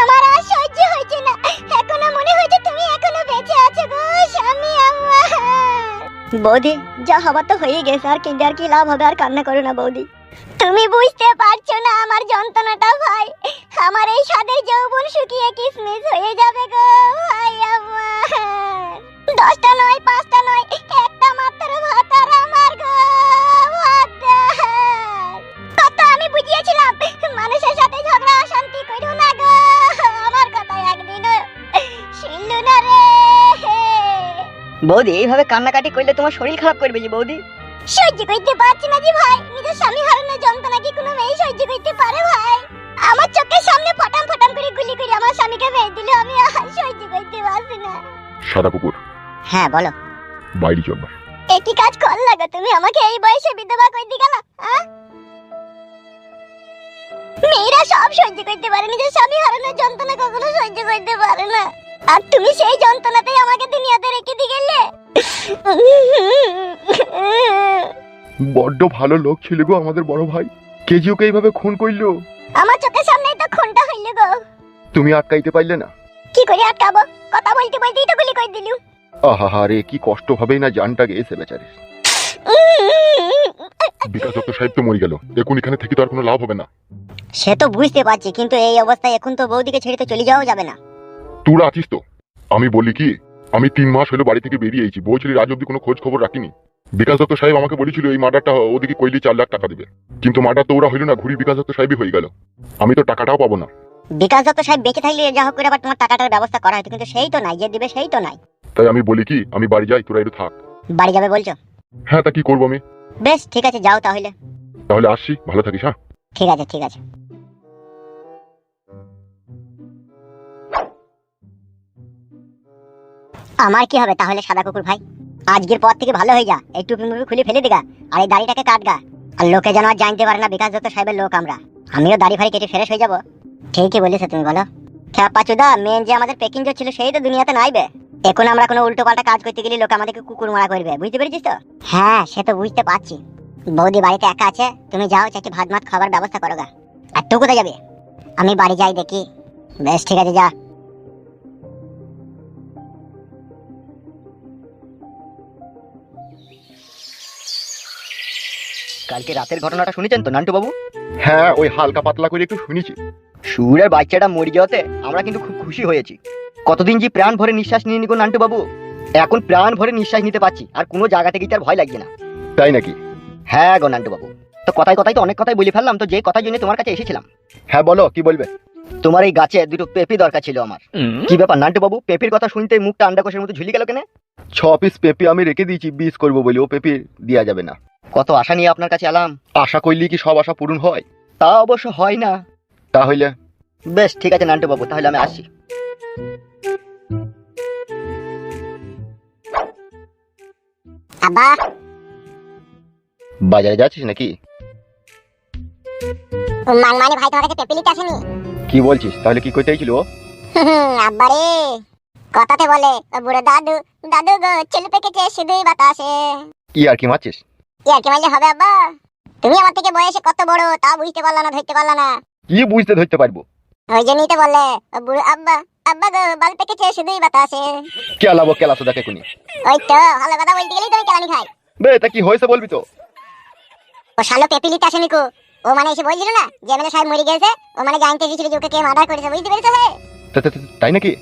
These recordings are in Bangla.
আমার আর সহ্য হচ্ছে না। মনে হচ্ছে তুমি এখনও বেঁচে আছো গো, স্বামী বৌদি, যা হবার তো হয়ে গেছে, আর কিন্তু আর কি লাভ হবে, আর কান্না করো না বৌদি। তুমি বুঝতে পারছ না আমার যন্ত্রণাটা ভাই। আমার এই সাদের যৌবন শুকিয়ে বৌদি এইভাবে কান্নাকাটি করলে তোমার শরীর খারাপ করবে যে বৌদি? সহ্য করতে পারছি না যে ভাই। নিজের স্বামী হারানোর যন্ত্রণা কি কোনো মেয়ে সহ্য করতে পারে ভাই। আমার চোখের সামনে ফটাম ফটাম করে গুলি করে আমার স্বামীকে মেরে দিল আমি আর সহ্য করতে পারছি না। সাদা কুকুর। হ্যাঁ বলো। বাইরে চল না। একই কাজ কর লাগো তুমি? আমাকে এই বয়সে বিধবা করে দি গেল হ্যাঁ? মেয়েরা সব সহ্য করতে পারে নিজের স্বামী হারানোর যন্ত্রণা কখনো সহ্য করতে পারে না। আর তুমি সেই যন্ত্রণাতেই আমাকে দুনিয়াতে রেখে দিয়ে গেলে? বড্ড ভালো লোক ছিল গো আমাদের বড় ভাই। কেজি ওকে এইভাবে খুন করল? আমার চোখের সামনেই তো খুনটা হইল গো। তুমি আটকাইতে পারলে না? কি করে আটকাবো? কথা বলতে বলতেই তো গুলি করে দিলু আহা রে কি কষ্ট ভাবেই না জানটা গেছে বেচারে বিকাশ দত্ত সাহেব তো মরে গেল। দেখুন এখানে থেকে তো আর কোনো লাভ হবে না। সে তো বুঝতে পারছি কিন্তু এই অবস্থায় এখন তো বৌদিকে ছেড়ে তো চলে যাওয়া যাবে না। তোরা আছিস তো? আমি বলি কি আমি তিন মাস হলো বাড়ি থেকে বেরিয়েছি বউ ছেলে আজ অব্দি কোনো খোঁজ খবর রাখিনি। বিকাশ দত্ত সাহেব আমাকে বলেছিল এই মার্ডারটা ওদিকে কইলি চার লাখ টাকা দিবে। কিন্তু মার্ডার তো ওরা হইল না ঘুরি বিকাশ দত্ত সাহেবই হয়ে গেল। আমি তো টাকাটাও পাবো না। বিকাশ দত্ত সাহেব বেঁচে থাকলে যা হোক করে আবার তোমার টাকাটার ব্যবস্থা করা হয়তো কিন্তু সেই তো নাই যে দিবে সেই তো নাই। তাই আমি বলি কি আমি বাড়ি যাই তোরা একটু থাক। বাড়ি যাবে বলছো? হ্যাঁ তা কি করব আমি? বেশ ঠিক আছে যাও তাহলে। তাহলে আসছি ভালো থাকিস হ্যাঁ? ঠিক আছে ঠিক আছে। আমার কি হবে তাহলে সাদা কুকুর ভাই? আজকের পর থেকে ভালো হয়ে যা, এই টুপি মুপি খুলে ফেলে দিগা আর এই দাড়িটাকে কাটগা আর লোকে যেন আর জানতে পারে না, বিকাশ দত্ত সাহেবের লোক আমরা। আমিও দাড়ি ফাড়ি কেটে ফ্রেশ হয়ে যাব। ঠিকই বলেছ তুমি, বলো। পাচুদা মেন যে আমাদের পেকিং ছিল, সেই তো দুনিয়াতে নাইবে। এখন আমরা কোনো উল্টো পাল্টা কাজ করতে গেলে লোক আমাদেরকে কুকুর মারা করবে, বুঝতে পেরেছিস তো? হ্যাঁ সে তো বুঝতে পারছি। বৌদি বাড়িতে একা আছে, তুমি যাও চাকি ভাত মাত খাবার ব্যবস্থা করো গা। আর তুই কোথায় যাবে? আমি বাড়ি যাই দেখি। বেশ, ঠিক আছে, যা। কালকে রাতের ঘটনাটা শুনেছেন তো নান্টু বাবু হ্যাঁ ওই হালকা পাতলা করে একটু শুনেছি। সুরের বাচ্চাটা মরে যাওয়াতে আমরা কিন্তু খুব খুশি হয়েছি। কতদিন যে প্রাণ ভরে নিঃশ্বাস নিয়ে নিগো নান্টু বাবু এখন প্রাণ ভরে নিঃশ্বাস নিতে পারছি আর কোনো জায়গা থেকে তার ভয় লাগছে না। তাই নাকি? হ্যাঁ গো নান্টু বাবু তো কথায় কথায় তো অনেক কথাই বলে ফেললাম তো যে কথার জন্য তোমার কাছে এসেছিলাম। হ্যাঁ বলো কি বলবে? তোমার এই গাছে দুটো পেপি দরকার ছিল আমার। কি ব্যাপার নান্টু বাবু? পেপির কথা শুনতে মুখটা আন্ডা কোষের মতো ঝুলি গেল কেন? ছ পিস পেঁপে আমি রেখে দিয়েছি বিষ করব বলে। ও পেঁপে দেওয়া যাবে না। কত আশা নিয়ে আপনার কাছে এলাম? আশা করলে কি সব আশা পূরণ হয়? তা অবশ্য হয় না। তাহলে? বেশ ঠিক আছে নান্টু বাবু তাহলে আমি আসি বাজারে যাচ্ছিস নাকি? মাংমানি ভাই তোমার কাছে পেপিলিতে আসেনি? কি বলছিস? তাহলে কি করতে ছিল আব্বা রে কথাতে বলে ও বুড়ো দাদু দাদু গো ছেলে পেকেছে শুধুই বাতাসে। কি আর কি মারছিস? ইয়ার কি মাইলে হবে আব্বা? তুমি আমার থেকে বয়সে কত বড় তা বুঝতে পারলা না ধরতে পারলা না। কি বুঝতে ধরতে পারব? ওই জন্যই তো বললে ও বুড়ো আব্বা আব্বা গো বাল পেকেছে শুধুই বাতাসে। কেলাবো কেলাসো দেখে কোনি ওই তো ভালো কথা বলতে গেলেই তুমি কেলানি খাই বে তা কি হয়েছে বলবি তো? ও শালো পেপিলিতে আসেনি কো। ও মানে এসে বলছিল না যে এমএলএ সাহেব মরে গেছে ও মানে জানতে এসেছিল যে ওকে কে মার্ডার করেছে বুঝতে পেরেছ তাই নাকি?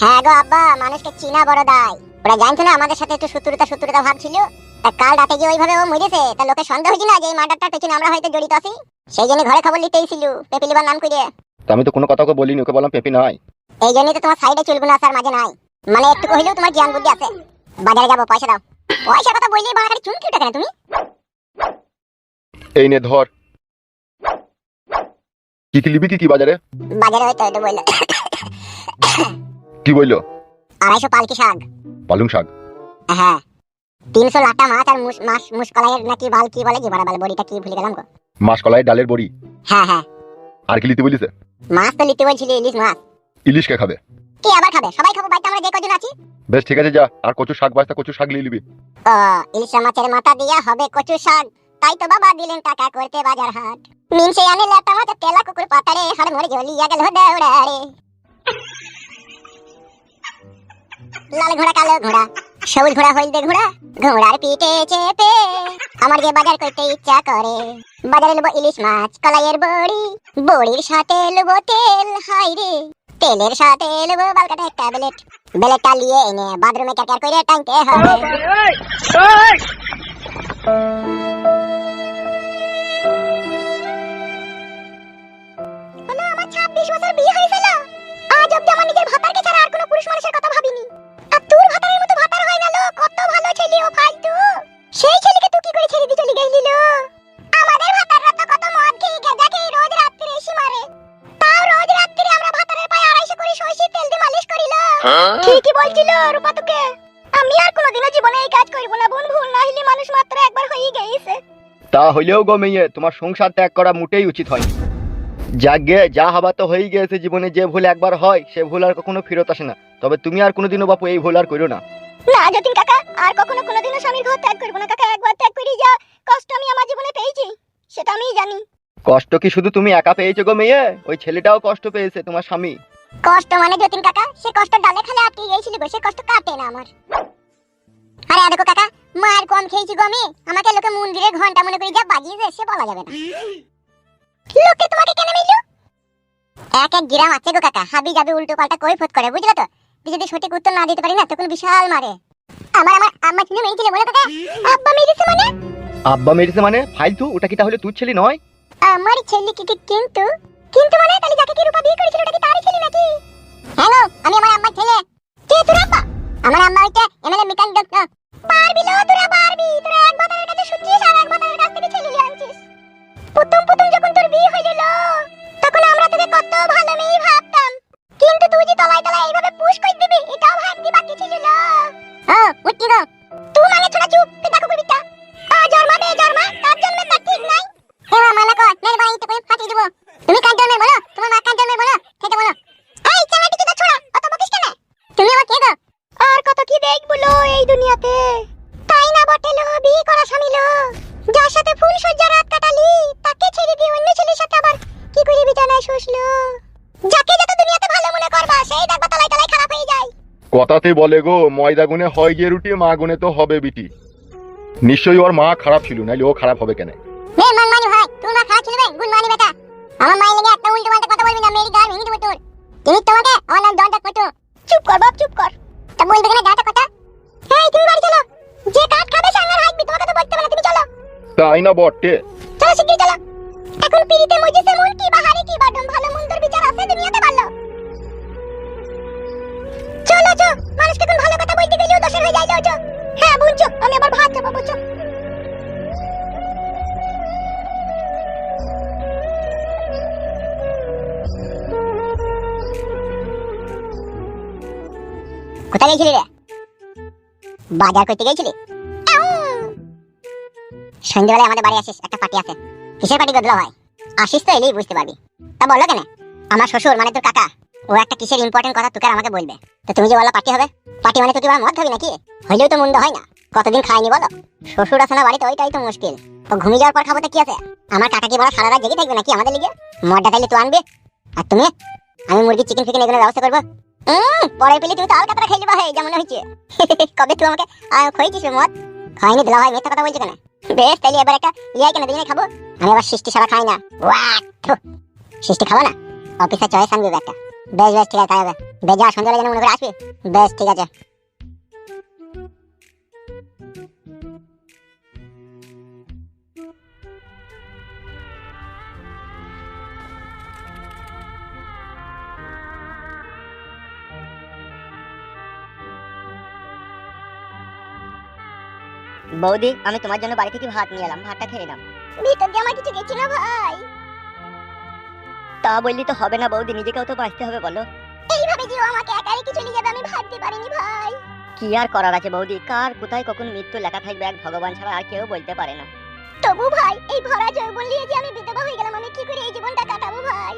হ্যাঁ গো আব্বা মানুষকে চিনা বড় দায়। ওরা জানতো না আমাদের সাথে একটু শত্রুতা শত্রুতা ভাব ছিল। তা কাল রাতে যে ওইভাবে ও মরেছে তা লোকে সন্দেহ হয়েছে না যে এই মার্ডারটার পেছনে আমরা হয়তো জড়িত আছি? সেই জন্য ঘরে খবর নিতেই ছিল পেপিলিবার নাম করে তা আমি তো কোনো কথা বলিনি ওকে বললাম পেঁপে নাই এই জন্যই তো তোমার সাইডে চলবে না আসার মাঝে নাই। মানে একটু কহিলেও তোমার জ্ঞান বুদ্ধি আছে। বাজারে যাব পয়সা দাও। পয়সা কথা বললেই বাড়াকারি চুমকি উঠে কেন তুমি? এই নে ধর কি কি লিবি কি কি বাজারে? বাজারে হয়তো এটা বলল কি বলল আড়াইশো পালকি শাক। পালং শাক। হ্যাঁ। তিনশো লাটা মাছ আর মুস মাছ মুসকলাইয়ের নাকি বাল কি বলে কি বড় বাল বড়িটা কি ভুলে গেলাম গো। মাসকলাই ডালের বড়ি। হ্যাঁ হ্যাঁ। আর কি লিতে বলিছে? মাছ তো নিতে বলছিলি ইলিশ মাছ। ইলিশ কে খাবে? কি আবার খাবে? সবাই খাব বাড়িতে আমরা যে কজন আছি। বেশ ঠিক আছে যা। আর কচু শাক বাস্তা কচু শাক লিয়ে নিবি। ইলিশ মাছের মাথা দিয়া হবে কচু শাক। তাই তো বাবা দিলেন টাকা করতে বাজার হাট। মিনসে আনে লেটা মাছ তেলা কুকুর পাতারে হাড় মরে জ্বলিয়া গেল দেউড়া রে লাল ঘোড়া, কালো ঘোড়া, সবুজ ঘোড়া, হলদে ঘোড়া, ঘোড়ার পিঠে চেপে আমার যে বাজার করতে ইচ্ছা করে। বাজারে নেব ইলিশ মাছ, কলাইয়ের বড়ি, বড়ির সাথে নেব তেল হাই রে। তেলের সাথে নেব বালকাটা একটা বেলেট নিয়ে এনে বাথরুমে ক্যাকার করে টানতে হবে। 26 বছর বিয়ে হয়েছিল আজ অবধি আমার নিজের ভাতারকে ছাড়া আর কোনো পুরুষ মানুষের কথা ভাবিনি। আর তোর ভাতারের মতো ভাতার হয় না লো কত ভালো ছেলে ও ফালতু। সেই ছেলেকে তুই কি করে ছেড়ে দিয়ে চলে গেলি লো আমাদের ভাতাররা তো কত মদ খেয়ে গাঁজা খেয়ে রোজ রাত্রে এসে মারে। তাও রোজ রাত্রে আমরা ভাতারের পায়ে আড়াইশো করে সরষের তেল দিয়ে মালিশ করিল ঠিকই বলছিল রূপা তোকে আমি আর কোনোদিনও জীবনে এই কাজ করব না বোন ভুল না হইলে মানুষ মাত্র একবার হয়ে গেছে। তা হইলেও গো মেয়ে তোমার সংসার ত্যাগ করা মোটেই উচিত হয়নি। যাগে যা হবা তো হয়েই গেছে জীবনে যে ভুল একবার হয় সে ভুল আর কখনো ফেরত আসে না। তবে তুমি আর কোনোদিনও বাপু এই ভুল আর করো না। না যতীন কাকা আর কখনো কোনোদিনও স্বামীর ঘর ত্যাগ করব না। কাকা একবার ত্যাগ করি যা কষ্ট আমি আমার জীবনে পেয়েছি সেটা আমি জানি। কষ্ট কি শুধু তুমি একা পেয়েছ গো মেয়ে? ওই ছেলেটাও কষ্ট পেয়েছে তোমার স্বামী। কষ্ট মানে যতীন কাকা সে কষ্ট ডালে খালে আটকে গিয়েছিল গো সে কষ্ট কাটে না আমার। আরে দেখো কাকা মার কম খেয়েছি গো আমি। আমাকে লোকে মন্দিরের ঘণ্টা মনে করে যা বাজিয়েছে সে বলা যাবে না। লোকে তোমাকে কেন মিলু এক এক গ্রাম আছে গো কাকা হাবি যাবে উল্টো পাল্টা কই ফট করে বুঝলে তো? তুই যদি সঠিক উত্তর না দিতে পারি না তখন বিশাল মারে। আমার আমার আম্মা ছিল মেরেছিল বলে কাকা আব্বা মেরেছে মানে? আব্বা মেরেছে মানে? ফালতু ওটা কি তাহলে তুই ছেলে নয়? আমার ছেলে কি কিন্তু কিন্তু মানে? তাহলে যাকে কি রূপা বিয়ে করেছিল ওটা কি তারই ছেলে নাকি? হ্যালো আমি আমার আম্মার ছেলে। কে তোর আব্বা? আমার আম্মা ওইটা এমএলএ মিকান ডক্টর পারবি লো কথাতে বলে গো ময়দা গুনে হয় গিয়ে রুটি মা গুনে তো হবে বিটি। নিশ্চয়ই ওর মা খারাপ ছিল নাইলে ও খারাপ হবে কেন? তুই মা খারাপ ছিল গুড মানি বেটা। আমার মায়ের লেগে একটা উল্টো পাল্টা কথা বলবি না মেরি গাল ভেঙে দেবো তোর। তুমি তোমাকে আমার নাম দন্ডক করতো চুপ কর বাপ চুপ কর। তা বলবে কেন দাঁড়াটা কথা এই তুমি বাড়ি চলো। যে কাঠ খাবে সে আমার হাঁটবি তোমাকে তো বলতে পারে তুমি চলো। তাই না বটে? চলো শিগগির চলো। এখন পিড়িতে মানুষকে ভালো কথা বলতে দোষের হয়ে যায় হ্যাঁ বুঝছ আমি আবার ভাত চাপাবো বুঝছ কোথায় গেছিলি রে? বাজার করতে গেছিলি? সন্ধ্যেবেলায় আমাদের বাড়ি আসিস, একটা পার্টি আছে। কিসের পার্টি গদলা ভাই আসিস তো এলেই বুঝতে পারবি। তা বলল কেন? আমার শ্বশুর মানে তোর কাকা? ও একটা কিসের ইম্পর্টেন্ট কথা তোকে আমাকে বলবে? তো তুমি যে বললা পার্টি হবে? পার্টি মানে তো কি মদ খাবি নাকি? হইলেও তো মন্দ হয় না। কতদিন খাইনি বলো? শ্বশুর আছে না বাড়িতে ওইটাই তো মুশকিল। ও ঘুমিয়ে যাওয়ার পর খাব তো কি আছে? আমার কাকা কি বলা সারা রাত জেগে থাকবে নাকি আমাদের লিগে? মদটা তাইলে তুই আনবি। আর তুমি? আমি মুরগি চিকেন ফিকেন এগুলো ব্যবস্থা করব। পেলে তুমি তো হে যেমন হয়েছে। কবে তুই আমাকে আহ, খোয়াইছিস মদ? খাইনি দিলা ভাই মিথ্যা কথা বলছে কেন? বেশ তাইলে এবার একটা ইয়াই কেন খাব? আমি আবার সৃষ্টি সারা খাই না। সৃষ্টি খাব না? অফিসে চয়েস আনবি একটা বেশ বেশ ঠিক আছে তাই হবে। বেজা সন্ধ্যাবেলা যেন মনে করে আসবি। বেশ ঠিক আছে। বৌদি আমি তোমার জন্য বাড়ি থেকে ভাত নিয়ে এলাম। ভাতটা খেয়ে নাও। ভিতর দিয়ে আমার কিছু গেছি না ভাই? তা বললি তো হবে না বৌদি নিজেকেও তো বাঁচতে হবে বলো। এইভাবে যে ও আমাকে একা রেখে চলে যাবে আমি ভাবতে পারিনি ভাই। কি আর করার আছে বৌদি কার কোথায় কখন মৃত্যু লেখা থাকবে এক ভগবান ছাড়া আর কেউ বলতে পারে না। তবু ভাই এই ভরা জয় নিয়ে যে আমি বিধবা হয়ে গেলাম আমি কি করে এই জীবনটা কাটাবো ভাই?